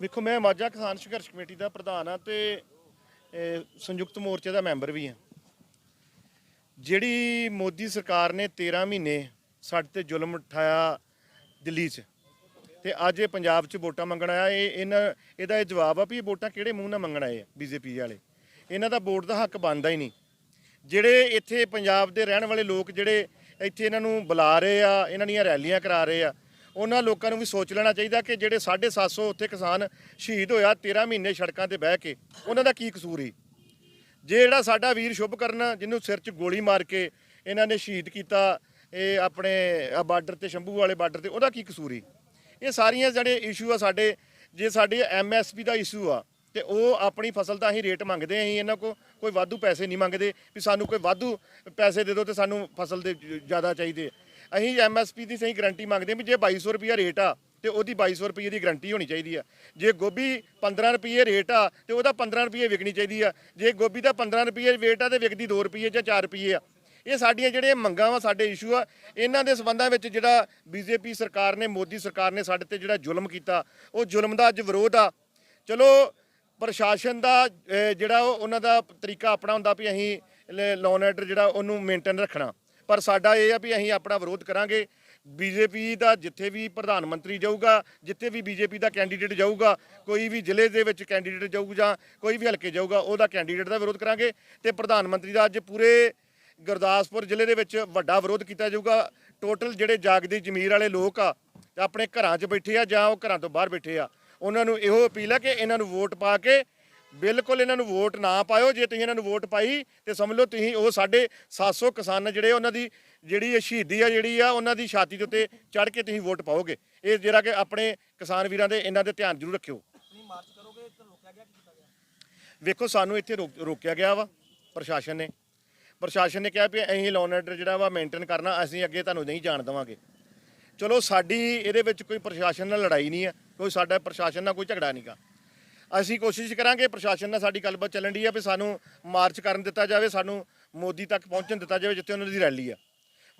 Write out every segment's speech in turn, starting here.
ਵੇਖੋ ਮੈਂ ਮਾਝਾ ਕਿਸਾਨ ਸੰਘਰਸ਼ ਕਮੇਟੀ ਦਾ ਪ੍ਰਧਾਨ ਆ ਤੇ ਸੰਯੁਕਤ ਮੋਰਚੇ ਦਾ ਮੈਂਬਰ ਵੀ ਆ ਜਿਹੜੀ ਮੋਦੀ ਸਰਕਾਰ ਨੇ 13 ਮਹੀਨੇ ਸਾਡੇ ਤੇ ਜ਼ੁਲਮ ਉਠਾਇਆ ਦਿੱਲੀ 'ਚ ਤੇ ਅੱਜ ਇਹ ਪੰਜਾਬ 'ਚ ਵੋਟਾਂ ਮੰਗਣ ਆਇਆ, ਇਹ ਇਹਨਾਂ ਇਹਦਾ ਇਹ ਜਵਾਬ ਆ ਵੀ ਇਹ ਵੋਟਾਂ ਕਿਹੜੇ ਮੂੰਹ ਨਾਲ ਮੰਗਣ ਆਏ ਆ ਬੀਜੇਪੀ ਵਾਲੇ। ਇਹਨਾਂ ਦਾ ਵੋਟ ਦਾ ਹੱਕ ਬਣਦਾ ਹੀ ਨਹੀਂ। ਜਿਹੜੇ ਇੱਥੇ ਪੰਜਾਬ ਦੇ ਰਹਿਣ ਵਾਲੇ ਲੋਕ, ਜਿਹੜੇ ਇੱਥੇ ਇਹਨਾਂ ਨੂੰ ਬੁਲਾ ਰਹੇ ਆ, ਇਹਨਾਂ ਦੀਆਂ ਰੈਲੀਆਂ ਕਰਾ ਰਹੇ ਆ ਉਹਨਾਂ ਲੋਕਾਂ ਨੂੰ ਵੀ ਸੋਚ ਲੈਣਾ ਚਾਹੀਦਾ ਕਿ ਜਿਹੜੇ 750 ਉੱਥੇ ਕਿਸਾਨ ਸ਼ਹੀਦ ਹੋਇਆ 13 ਮਹੀਨੇ ਸੜਕਾਂ ਤੇ ਬਹਿ ਕੇ, ਉਹਨਾਂ ਦਾ ਕੀ ਕਸੂਰ ਸੀ ਜੇ ਜਿਹੜਾ ਸਾਡਾ ਵੀਰ ਸ਼ੁਭਕਰਨ ਜਿਹਨੂੰ ਸਿਰ 'ਚ ਗੋਲੀ ਮਾਰ ਕੇ ਇਹਨਾਂ ਨੇ ਸ਼ਹੀਦ ਕੀਤਾ, ਇਹ ਆਪਣੇ ਬਾਰਡਰ ਤੇ, ਸ਼ੰਭੂ ਵਾਲੇ ਬਾਰਡਰ ਤੇ, ਉਹਦਾ ਕੀ ਕਸੂਰ ਸੀ ਇਹ ਸਾਰੀਆਂ ਜਿਹੜੇ ਇਸ਼ੂ ਆ ਸਾਡੇ, ਜੇ ਸਾਡੇ ਐਮਐਸਪੀ ਦਾ ਇਸ਼ੂ ਆ, ਤੇ ਉਹ ਆਪਣੀ ਫਸਲ ਦਾ ਅਸੀਂ ਰੇਟ ਮੰਗਦੇ ਆਂ ਅਸੀਂ ਇਹਨਾਂ ਕੋ ਕੋਈ ਵਾਧੂ ਪੈਸੇ ਨਹੀਂ ਮੰਗਦੇ, ਵੀ ਸਾਨੂੰ ਕੋਈ ਵਾਧੂ ਪੈਸੇ ਦੇ ਦਿਓ ਤੇ ਸਾਨੂੰ ਫਸਲ ਦੇ ਜ਼ਿਆਦਾ ਚਾਹੀਦੇ ਅਸੀਂ ਐਮਐਸਪੀ ਦੀ ਸਹੀ ਗਾਰੰਟੀ ਮੰਗਦੇ ਹਾਂ ਵੀ ਜੇ 2200 ਰੁਪਿਆ ਰੇਟ ਆ, ਤੇ ਉਹਦੀ 2200 ਰੁਪਏ ਦੀ ਗਾਰੰਟੀ ਹੋਣੀ ਚਾਹੀਦੀ ਆ। ਜੇ ਗੋਭੀ 15 ਰੁਪਏ ਰੇਟ ਆ, ਤੇ ਉਹਦਾ 15 ਰੁਪਏ ਵਿਕਣੀ ਚਾਹੀਦੀ ਆ। ਜੇ ਗੋਭੀ ਦਾ 15 ਰੁਪਏ ਰੇਟ ਆ, ਤੇ ਵਿਕਦੀ 2 ਰੁਪਏ ਜਾਂ 4 ਰੁਪਏ ਆ। ਇਹ ਸਾਡੀਆਂ ਜਿਹੜੀਆਂ ਮੰਗਾਂ ਵਾ, ਸਾਡੇ ਇਸ਼ੂ ਆ, ਇਹਨਾਂ ਦੇ ਸਬੰਧਾਂ ਵਿੱਚ ਜਿਹੜਾ ਬੀਜੇਪੀ ਸਰਕਾਰ ਨੇ, ਮੋਦੀ ਸਰਕਾਰ ਨੇ ਸਾਡੇ ਤੇ ਜਿਹੜਾ ਜ਼ੁਲਮ ਕੀਤਾ, ਉਹ ਜ਼ੁਲਮ ਦਾ ਅੱਜ ਵਿਰੋਧ ਆ। ਚਲੋ, ਪ੍ਰਸ਼ਾਸਨ ਦਾ ਜਿਹੜਾ ਉਹ, ਉਹਨਾਂ ਦਾ ਤਰੀਕਾ ਆਪਣਾ ਹੁੰਦਾ ਵੀ ਅਸੀਂ ਲੋਨ ਐਡਰ ਜਿਹੜਾ, ਉਹਨੂੰ ਮੇਨਟੇਨ ਰੱਖਣਾ। ਪਰ ਸਾਡਾ ਇਹ ਆ ਵੀ ਅਸੀਂ ਆਪਣਾ ਵਿਰੋਧ ਕਰਾਂਗੇ। ਬੀਜੇਪੀ ਦਾ ਜਿੱਥੇ ਵੀ ਪ੍ਰਧਾਨ ਮੰਤਰੀ ਜਾਊਗਾ, ਜਿੱਥੇ ਵੀ ਬੀਜੇਪੀ ਦਾ ਕੈਂਡੀਡੇਟ ਜਾਊਗਾ, ਕੋਈ ਵੀ ਜ਼ਿਲ੍ਹੇ ਦੇ ਵਿੱਚ ਕੈਂਡੀਡੇਟ ਜਾਊਗਾ ਜਾਂ ਕੋਈ ਵੀ ਹਲਕੇ ਜਾਊਗਾ, ਉਹਦਾ ਕੈਂਡੀਡੇਟ ਦਾ ਵਿਰੋਧ ਕਰਾਂਗੇ ਤੇ ਪ੍ਰਧਾਨ ਮੰਤਰੀ ਦਾ ਅੱਜ ਪੂਰੇ ਗੁਰਦਾਸਪੁਰ ਜ਼ਿਲ੍ਹੇ ਦੇ ਵਿੱਚ ਵੱਡਾ ਵਿਰੋਧ ਕੀਤਾ ਜਾਊਗਾ। ਟੋਟਲ ਜਿਹੜੇ ਜਾਗਦੀ ਜ਼ਮੀਰ ਵਾਲੇ ਲੋਕ ਆ, ਆਪਣੇ ਘਰਾਂ 'ਚ ਬੈਠੇ ਆ ਜਾਂ ਉਹ ਘਰਾਂ ਤੋਂ ਬਾਹਰ ਬੈਠੇ ਆ, ਉਹਨਾਂ ਨੂੰ ਇਹੋ ਅਪੀਲ ਆ ਕਿ ਇਹਨਾਂ ਨੂੰ ਵੋਟ ਪਾ ਕੇ ਬਿਲਕੁਲ ਇਹਨਾਂ ਨੂੰ ਵੋਟ ਨਾ ਪਾਇਓ ਜੇ ਤੁਸੀਂ ਇਹਨਾਂ ਨੂੰ ਵੋਟ ਪਾਈ ਤੇ ਸਮਝ ਲਓ ਤੁਸੀਂ ਉਹ ਸਾਡੇ 700 ਕਿਸਾਨ ਜਿਹੜੇ ਉਹਨਾਂ ਦੀ ਜਿਹੜੀ ਇਹ ਸ਼ਹੀਦੀ ਆ ਜਿਹੜੀ ਆ ਉਹਨਾਂ ਦੀ ਛਾਤੀ ਦੇ ਉੱਤੇ ਚੜ ਕੇ ਤੁਸੀਂ ਵੋਟ ਪਾਓਗੇ। ਇਹ ਜਿਹੜਾ ਕਿ ਆਪਣੇ ਕਿਸਾਨ ਵੀਰਾਂ ਦੇ ਇਹਨਾਂ ਦੇ ਧਿਆਨ ਜ਼ਰੂਰ ਰੱਖਿਓ। ਵੇਖੋ ਸਾਨੂੰ ਇੱਥੇ ਰੋਕ- ਰੋਕਿਆ ਗਿਆ ਵਾ ਪ੍ਰਸ਼ਾਸਨ ਨੇ। ਪ੍ਰਸ਼ਾਸਨ ਨੇ ਕਿਹਾ ਵੀ ਅਸੀਂ ਲੋਨ ਆਰਡਰ ਜਿਹੜਾ ਵਾ ਮੇਨਟੇਨ ਕਰਨਾ ਅਸੀਂ ਅੱਗੇ ਤੁਹਾਨੂੰ ਨਹੀਂ ਜਾਣ ਦੇਵਾਂਗੇ। ਚਲੋ ਸਾਡੀ ਇਹਦੇ ਵਿੱਚ ਕੋਈ ਪ੍ਰਸ਼ਾਸਨ ਨਾਲ ਲੜਾਈ ਨਹੀਂ ਹੈ ਕੋਈ ਸਾਡਾ ਪ੍ਰਸ਼ਾਸਨ ਨਾਲ ਕੋਈ ਝਗੜਾ ਨਹੀਂਗਾ ਅਸੀਂ ਕੋਸ਼ਿਸ਼ ਕਰਾਂਗੇ, ਪ੍ਰਸ਼ਾਸਨ ਨਾਲ ਸਾਡੀ ਗੱਲਬਾਤ ਚੱਲਣ ਦੀ ਆ ਵੀ ਸਾਨੂੰ ਮਾਰਚ ਕਰਨ ਦਿੱਤਾ ਜਾਵੇ, ਸਾਨੂੰ ਮੋਦੀ ਤੱਕ ਪਹੁੰਚਣ ਦਿੱਤਾ ਜਾਵੇ ਜਿੱਥੇ ਉਹਨਾਂ ਦੀ ਰੈਲੀ ਆ।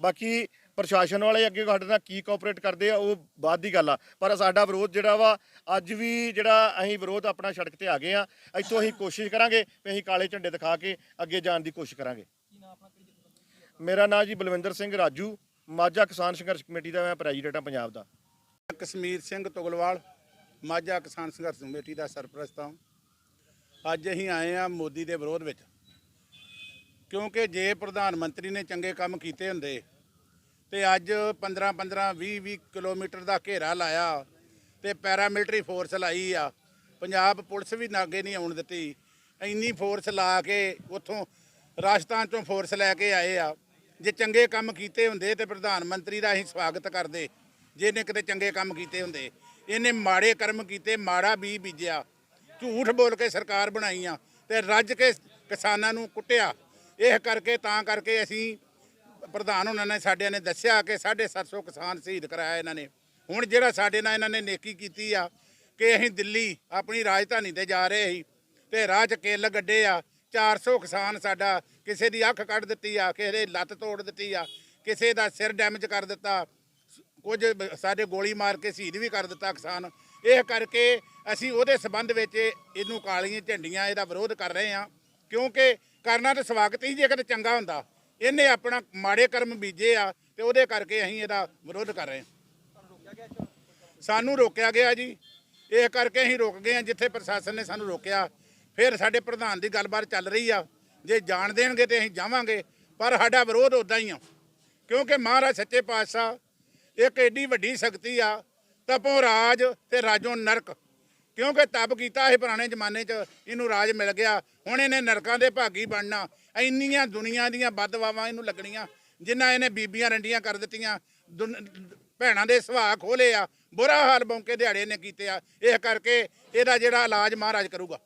ਬਾਕੀ ਪ੍ਰਸ਼ਾਸਨ ਵਾਲੇ ਅੱਗੇ ਸਾਡੇ ਨਾਲ ਕੀ ਕੋਆਪਰੇਟ ਕਰਦੇ ਆ, ਉਹ ਬਾਅਦ ਦੀ ਗੱਲ ਆ। ਪਰ ਸਾਡਾ ਵਿਰੋਧ ਜਿਹੜਾ ਵਾ, ਅੱਜ ਵੀ ਜਿਹੜਾ ਅਸੀਂ ਵਿਰੋਧ ਆਪਣਾ ਸੜਕ ਤੇ ਆ ਗਏ ਆ, ਇੱਥੋਂ ਅਸੀਂ ਕੋਸ਼ਿਸ਼ ਕਰਾਂਗੇ ਵੀ ਅਸੀਂ ਕਾਲੇ ਝੰਡੇ ਦਿਖਾ ਕੇ ਅੱਗੇ ਜਾਣ ਦੀ ਕੋਸ਼ਿਸ਼ ਕਰਾਂਗੇ। ਮੇਰਾ ਨਾਮ ਜੀ ਬਲਵਿੰਦਰ ਸਿੰਘ ਰਾਜੂ, ਮਾਝਾ ਕਿਸਾਨ ਸੰਘਰਸ਼ ਕਮੇਟੀ ਦਾ ਮੈਂ ਪ੍ਰੈਜ਼ੀਡੈਂਟ ਹਾਂ ਪੰਜਾਬ ਦਾ। ਕਸ਼ਮੀਰ ਸਿੰਘ ਤੁਗਲਵਾਲ ਮਾਝਾ ਕਿਸਾਨ ਸੰਘਰਸ਼ ਕਮੇਟੀ ਦਾ ਸਰਪ੍ਰਸਤ ਹਾਂ। ਅੱਜ ਅਸੀਂ ਆਏ ਆ ਮੋਦੀ ਦੇ ਵਿਰੋਧ ਵਿੱਚ। ਕਿਉਂਕਿ ਜੇ ਪ੍ਰਧਾਨ ਮੰਤਰੀ ਨੇ ਚੰਗੇ ਕੰਮ ਕੀਤੇ ਹੁੰਦੇ ਤੇ ਅੱਜ 15 15 20 20 ਕਿਲੋਮੀਟਰ ਦਾ ਘੇਰਾ ਲਾਇਆ ਤੇ ਪੈਰਾਮਿਲਟਰੀ ਫੋਰਸ ਲਾਈ ਆ। ਪੰਜਾਬ ਪੁਲਿਸ ਵੀ ਨਾਗੇ ਨਹੀਂ ਆਉਣ ਦਿੱਤੀ। ਇੰਨੀ ਫੋਰਸ ਲਾ ਕੇ ਉੱਥੋਂ ਰਾਜਸਥਾਨ ਤੋਂ ਫੋਰਸ ਲੈ ਕੇ ਆਏ ਆ। ਜੇ ਚੰਗੇ ਕੰਮ ਕੀਤੇ ਹੁੰਦੇ ਤੇ ਪ੍ਰਧਾਨ ਮੰਤਰੀ ਦਾ ਅਸੀਂ ਸਵਾਗਤ ਕਰਦੇ। ਜੇ ਇਹਨੇ ਕਿਤੇ ਚੰਗੇ ਕੰਮ ਕੀਤੇ ਹੁੰਦੇ। ਇਹਨੇ ਮਾੜੇ ਕਰਮ ਕੀਤੇ, ਮਾੜਾ ਬੀ ਬੀਜਿਆ। ਝੂਠ ਬੋਲ ਕੇ ਸਰਕਾਰ ਬਣਾਈਆਂ ਆ ਤੇ ਰੱਜ ਕੇ ਕਿਸਾਨਾਂ ਨੂੰ ਕੁੱਟਿਆ। ਇਹ ਕਰਕੇ, ਤਾਂ ਕਰਕੇ ਅਸੀਂ ਪ੍ਰਧਾਨ ਉਹਨਾਂ ਨੇ ਸਾਡਿਆਂ ਨੇ ਦੱਸਿਆ ਕਿ 750 ਕਿਸਾਨ ਸ਼ਹੀਦ ਕਰਾਇਆ ਇਹਨਾਂ ਨੇ। ਹੁਣ ਜਿਹੜਾ ਸਾਡੇ ਨਾਲ ਇਹਨਾਂ ਨੇ ਨੇਕੀ ਕੀਤੀ ਆ ਕਿ ਅਸੀਂ ਦਿੱਲੀ ਆਪਣੀ ਰਾਜਧਾਨੀ ਤੇ ਜਾ ਰਹੇ ਸੀ ਤੇ ਰਾਹ 'ਚ ਕਿੱਲ ਗੱਡੇ ਆ 400 ਕਿਸਾਨ ਸਾਡਾ ਕਿਸੇ ਦੀ ਅੱਖ ਕੱਢ ਦਿੱਤੀ ਆ, ਕਿਸੇ ਦੀ ਲੱਤ ਤੋੜ ਦਿੱਤੀ ਆ, ਕਿਸੇ ਦਾ ਸਿਰ ਡੈਮੇਜ ਕਰ ਦਿੱਤਾ। ਕੁਝ ਸਾਡੇ ਗੋਲੀ ਮਾਰ ਕੇ ਸ਼ਹੀਦ ਵੀ ਕਰ ਦਿੱਤਾ ਕਿਸਾਨ। ਇਹ ਕਰਕੇ ਅਸੀਂ ਉਹਦੇ ਸਬੰਧ ਵਿੱਚ ਇਹਨੂੰ ਕਾਲੀਆਂ ਝੰਡੀਆਂ ਇਹਦਾ ਵਿਰੋਧ ਕਰ ਰਹੇ ਹਾਂ, ਕਿਉਂਕਿ ਕਰਨਾ ਤਾਂ ਸਵਾਗਤ ਹੀ ਜੇਕਰ ਚੰਗਾ ਹੁੰਦਾ। ਇਹਨੇ ਆਪਣਾ ਮਾੜੇ ਕਰਮ ਬੀਜੇ ਆ ਤੇ ਉਹਦੇ ਕਰਕੇ ਅਸੀਂ ਇਹਦਾ ਵਿਰੋਧ ਕਰ ਰਹੇ ਹਾਂ। ਸਾਨੂੰ ਰੋਕਿਆ ਗਿਆ ਜੀ। ਇਹ ਕਰਕੇ ਅਸੀਂ ਰੁਕ ਗਏ ਹਾਂ ਜਿੱਥੇ ਪ੍ਰਸ਼ਾਸਨ ਨੇ ਸਾਨੂੰ ਰੋਕਿਆ। ਫਿਰ ਸਾਡੇ ਪ੍ਰਧਾਨ ਦੀ ਗੱਲਬਾਤ ਚੱਲ ਰਹੀ ਆ। ਜੇ ਜਾਣ ਦੇਣਗੇ ਤੇ ਅਸੀਂ ਜਾਵਾਂਗੇ, ਪਰ ਸਾਡਾ ਵਿਰੋਧ ਉਦਾਂ ਹੀ ਆ। ਕਿਉਂਕਿ ਮਹਾਰਾਜ ਸੱਚੇ ਪਾਤਸ਼ਾਹ ਇੱਕ ਏਡੀ ਵੱਡੀ ਸ਼ਕਤੀ ਆ, ਤਪੋ ਰਾਜ ਤੇ ਰਾਜੋਂ ਨਰਕ। ਕਿਉਂਕਿ ਤਪ ਕੀਤਾ ਇਹ ਪੁਰਾਣੇ ਜ਼ਮਾਨੇ 'ਚ, ਇਹਨੂੰ ਰਾਜ ਮਿਲ ਗਿਆ। ਹੁਣ ਇਹਨੇ ਨਰਕਾਂ ਦੇ ਭਾਗੀ ਬਣਨਾ। ਇੰਨੀਆਂ ਦੁਨੀਆ ਦੀਆਂ ਬਦਵਾਵਾਂ ਇਹਨੂੰ ਲੱਗਣੀਆਂ, ਜਿਨ੍ਹਾਂ ਇਹਨੇ ਬੀਬੀਆਂ ਰੰਡੀਆਂ ਕਰ ਦਿੱਤੀਆਂ। ਦੁਨ- ਭੈਣਾਂ ਦੇ ਸੁਭਾਅ ਖੋਲੇ ਆ, ਬੁਰਾ ਹਾਲ ਬੌਂਕੇ ਦਿਹਾੜੇ ਨੇ ਕੀਤੇ ਆ। ਇਹ ਕਰਕੇ ਇਹਦਾ ਜਿਹੜਾ ਇਲਾਜ ਮਹਾਰਾਜ ਕਰੂਗਾ।